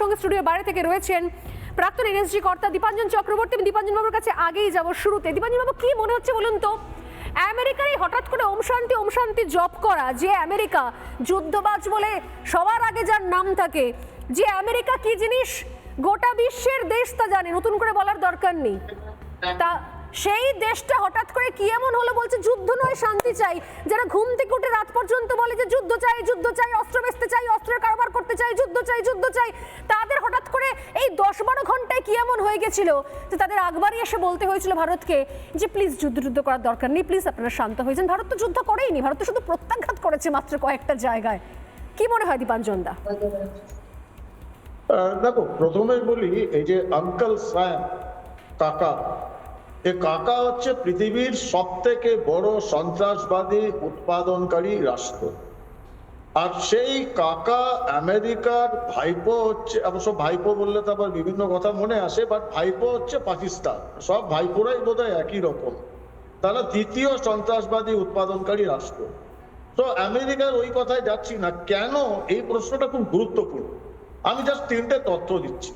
সঙ্গে স্টুডিও বাইরে থেকে রয়েছেন প্রাক্তন এনএসজি কর্তা দীপাঞ্জন চক্রবর্তী। আমি দীপাঞ্জন বাবুর কাছে আগেই যাব শুরুতে। দীপাঞ্জন বাবু, কি মনে হচ্ছে বলুন তো? আমেরিকার এই হঠাৎ করে ওম শান্তি ওম শান্তি জপ করা, যে আমেরিকা যুদ্ধবাজ বলে সবার আগে যার নাম থাকে, যে আমেরিকা কি জিনিস গোটা বিশ্বের দেশ তা জানে, নতুন করে বলার দরকার নেই। তা সেই দেশটা হঠাৎ করে কি এমন হলো বলছে, যুদ্ধ নয়, শান্তি চাই। যারা ঘুম থেকে উঠে রাত পর্যন্ত বলে যে যুদ্ধ চাই যুদ্ধ চাই, অস্ত্র বেচতে চাই, অস্ত্রের কারবার করতে চাই, যুদ্ধ চাই যুদ্ধ চাই, তাদের হঠাৎ করে এই দশ বারো ঘন্টায় কি এমন হয়ে গেছিল? যে তাদের আগবারই এসে বলতে হয়েছিল ভারতকে যে, প্লিজ যুদ্ধ যুদ্ধ করার দরকার নেই, প্লিজ আপনারা শান্ত হয়ে যান। ভারত তো যুদ্ধ করেইনি, ভারত তো শুধু প্রত্যাঘাত করেছে মাত্র কয়েকটা জায়গায়। কি মনে হয় দীপাঞ্জন দা? দেখো, প্রথমেই বলি, এই যে আঙ্কেল স্যাম কাকা এ কাকা হচ্ছে পৃথিবীর সব থেকে বড় সন্ত্রাসবাদী উৎপাদনকারী রাষ্ট্র। আর সেই কাকা আমেরিকার ভাইপো হচ্ছে, অবশ্য ভাইপো বললে তো আবার বিভিন্ন কথা মনে আসে বাট ভাইপো হচ্ছে পাকিস্তান। সব ভাইপোরাই বোধহয় একই রকম। তারা তৃতীয় সন্ত্রাসবাদী উৎপাদনকারী রাষ্ট্র। তো আমেরিকার ওই কথায় যাচ্ছি না, কেন? এই প্রশ্নটা খুব গুরুত্বপূর্ণ। আমি জাস্ট তিনটে তথ্য দিচ্ছি।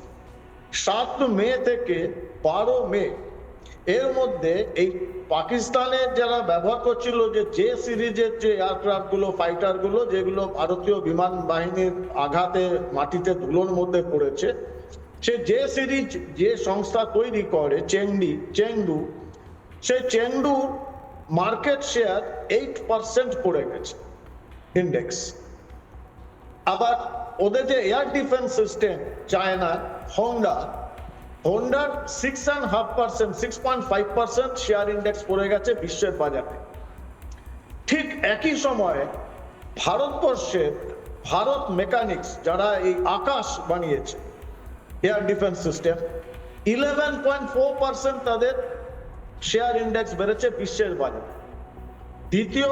সাত মে থেকে বারো মে এর মধ্যে এই পাকিস্তানের যারা ব্যবহার করছিল যে যে সিরিজের যে এয়ারক্রাফটগুলো ফাইটারগুলো, যেগুলো ভারতীয় বিমান বাহিনীর আঘাতে মাটিতে ধুলোর মধ্যে পড়েছে, সে যে সিরিজ যে সংস্থা তৈরি করে চেংডি চেংডু সে Chengdu market share eight percent পড়ে গেছে ইন্ডেক্স আবার ওদের যে air defence system China Hongdu হোন্ডার six and half percent six point five percent share index পড়ে গেছে বিশ্বের বাজারে। ঠিক একই সময়ে ভারতবর্ষের ভারত মেকানিক্স যারা এই আকাশ বানিয়েছে air defence system eleven point four percent তাদের শেয়ার ইন্ডেক্স বেড়েছে বিশ্বের বাজারে। দ্বিতীয়,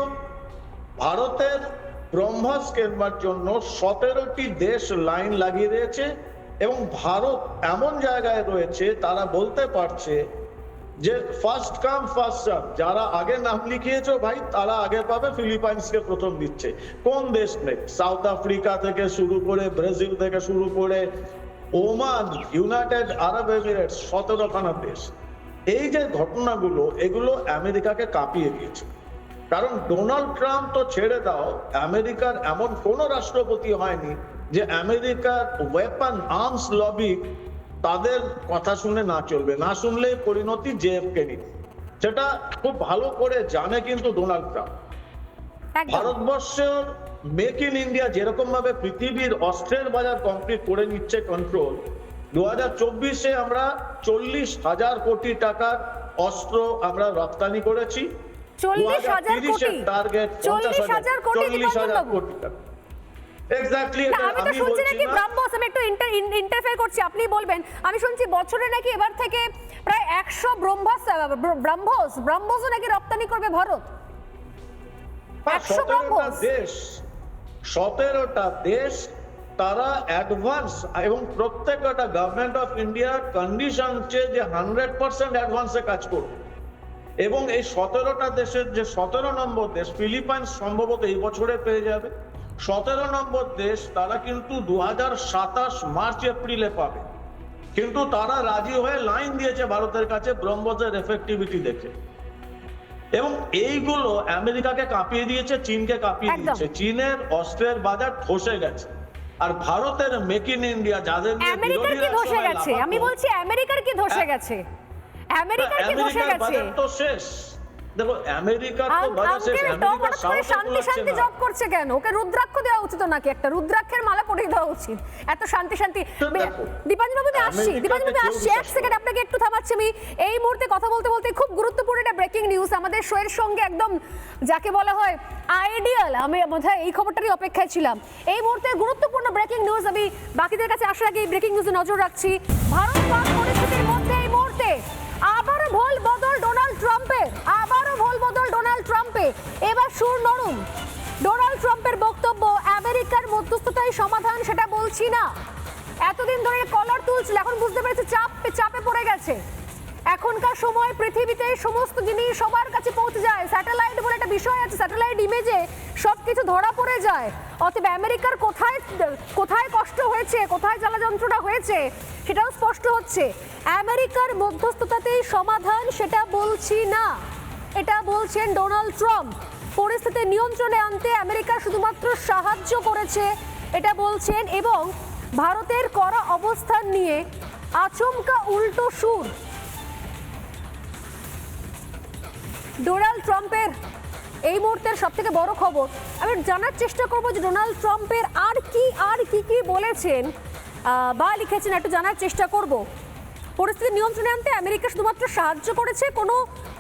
ভারতের ব্রহ্মস কেনবার জন্য সতেরোটি দেশ লাইন লাগিয়ে দিয়েছে। এবং ভারত এমন জায়গায় রয়েছে, তারা বলতে পারছে যে ফার্স্ট কাম ফার্স্ট সার্ভ যারা আগে নাম লিখিয়েছো ভাই, তারা আগে পাবে ফিলিপাইন্সকে প্রথম দিচ্ছে। কোন দেশ নেই সাউথ আফ্রিকা থেকে শুরু করে, ব্রাজিল থেকে শুরু করে, ওমান, ইউনাইটেড আরব এমিরেটস সতেরোখানা দেশ। এই যে ঘটনাগুলো, এগুলো আমেরিকাকে কাঁপিয়ে দিয়েছে। কারণ ডোনাল্ড ট্রাম্প তো ছেড়ে দাও, আমেরিকার এমন কোন রাষ্ট্রপতি হয়নি যে আমেরিকার ওয়েপন আর্মস লবি তাদের কথা শুনে না চলবে না শুনলে পরিণতি জেএফকে নিতে সেটা খুব ভালো করে জানে কিন্তু ডোনাল্ড ট্রাম্প। ভারতবর্ষের মেক ইন ইন্ডিয়া যেরকম ভাবে পৃথিবীর অস্ত্রের বাজার কমপ্লিট করে নিচ্ছে কন্ট্রোল দু হাজার চব্বিশে আমরা চল্লিশ হাজার কোটি টাকার অস্ত্র আমরা রপ্তানি করেছি। চল্লিশ হাজার কোটি? টার্গেট চল্লিশ হাজার কোটি টাকা। এক্স্যাক্টলি আমি তো শুনছি নাকি ব্রাহ্মস আমি একটু ইন্টারফেয়ার করছি আপনি বলবেন। আমি শুনছি বছরে নাকি এবার থেকে প্রায় একশো ব্রহ্মস ব্রাহ্মস ব্রাহ্মসও নাকি রপ্তানি করবে ভারত? একশো দেশ সতেরোটা দেশ তারা অ্যাডভান্স এবং প্রত্যেকটা গভর্নমেন্ট অফ ইন্ডিয়ার কন্ডিশন হচ্ছে যে হান্ড্রেড পার্সেন্ট অ্যাডভান্সে কাজ করবে। এবং এই সতেরোটা দেশের যে সতেরো নম্বর দেশ ফিলিপাইন্স সম্ভবত এই বছরে পেয়ে যাবে। সতেরো নম্বর দেশ তারা কিন্তু দু হাজার সাতাশ মার্চ এপ্রিলে পাবে। কিন্তু তারা রাজি হয়ে লাইন দিয়েছে ভারতের কাছে ব্রহ্মসের এফেক্টিভিটি দেখে। এবং এইগুলো আমেরিকাকে কাঁপিয়ে দিয়েছে চীনকে কাঁপিয়ে দিয়েছে। চীনের অস্ত্রের বাজার ধসে গেছে। আর ভারতের মেক ইন ইন্ডিয়া যাদের আমেরিকার কি ধসে গেছে? আমি বলছি আমেরিকার কি ধসে হ্যাঁ। গেছে? আমেরিকার কি ধসে গেছে? তো শেষ। দেখো আমেরিকার তো বাজার আমেরিকা শান্তি শান্তি জব করছে কেন? ওকে রুদ্রাক্ষ দেওয়া উচিত নাকি? একটা রুদ্রাক্ষের মালা পরিয়ে দেওয়া উচিত। এত শান্তি শান্তি। দীপাঞ্জন বাবু আসছি। দীপাঞ্জন বাবু আসছি এক সেকেন্ড আপনাকে একটু থামাচ্ছি আমি। এই মুহূর্তে কথা বলতে বলতে খুব গুরুত্বপূর্ণ একটা ব্রেকিং নিউজ আমাদের শোয়ের সঙ্গে একদম যাকে বলা হয় আইডিয়াল আমি বোধহয় এই খবরটারই অপেক্ষায় ছিলাম। এই মুহূর্তে গুরুত্বপূর্ণ ব্রেকিং নিউজ আমি বাকিদের কাছে আসার আগে এই ব্রেকিং নিউজে নজর রাখছি। ভারত সুর নরম। ডোনাল্ড ট্রাম্পের বক্তব্য, আমেরিকার মধ্যস্থতায় সমাধান, সেটা বলছি না। এতদিন ধরে কলার তুলছিল, এখন বুঝতে পেরেছে চাপ, চাপে পড়ে গেছে। এখনকার সময় পৃথিবীতে সমস্ত জিনিস সবার কাছে পৌঁছে যায়। স্যাটেলাইট বলে একটা বিষয় আছে, স্যাটেলাইট ইমেজে সব কিছু ধরা পড়ে যায়। অতএব আমেরিকার কোথায় কোথায় কষ্ট হয়েছে, কোথায় জ্বালা যন্ত্রণা হয়েছে, সেটাও স্পষ্ট হচ্ছে। আমেরিকার মধ্যস্থতাতেই সমাধান, সেটা বলছি না। এটা বলছেন ডোনাল্ড ট্রাম্প। পরিস্থিতি নিয়ন্ত্রণে আনতে আমেরিকা শুধুমাত্র সাহায্য করেছে, এটা বলছেন, এবং ভারতের করা অবস্থান নিয়ে আচমকা উল্টো সুর। ডোনাল্ড ট্রাম্পের এই মুহূর্তের সব থেকে বড় খবর। আমি জানার চেষ্টা করব যে ডোনাল্ড ট্রাম্পের আর কি আর কি কি বলেছেন বা লিখেছেন, একটু জানার চেষ্টা করব। পরিস্থিতি নিয়ন্ত্রণে আনতে আমেরিকা শুধুমাত্র সাহায্য করেছে। কোনো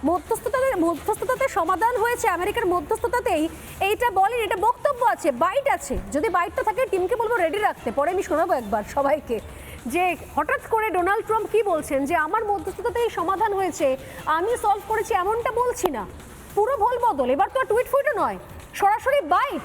মধ্যস্থতাতে মধ্যস্থতাতে সমাধান হয়েছে আমেরিকার মধ্যস্থতাতেই। এইটা বলেন, এটা বক্তব্য আছে, বাইট আছে। যদি বাইটটা থাকে, টিমকে বলব রেডি রাখতে। পরে আমি শোনাবো একবার সবাইকে যে হঠাৎ করে ডোনাল্ড ট্রাম্প কি বলছেন, যে আমার মধ্যস্থতাতেই সমাধান হয়েছে, আমি সলভ করেছি এমনটা বলছি না। পুরো ভুল বদল। এবার তো আর টুইট ফুইটও নয়। সরাসরি বাইট।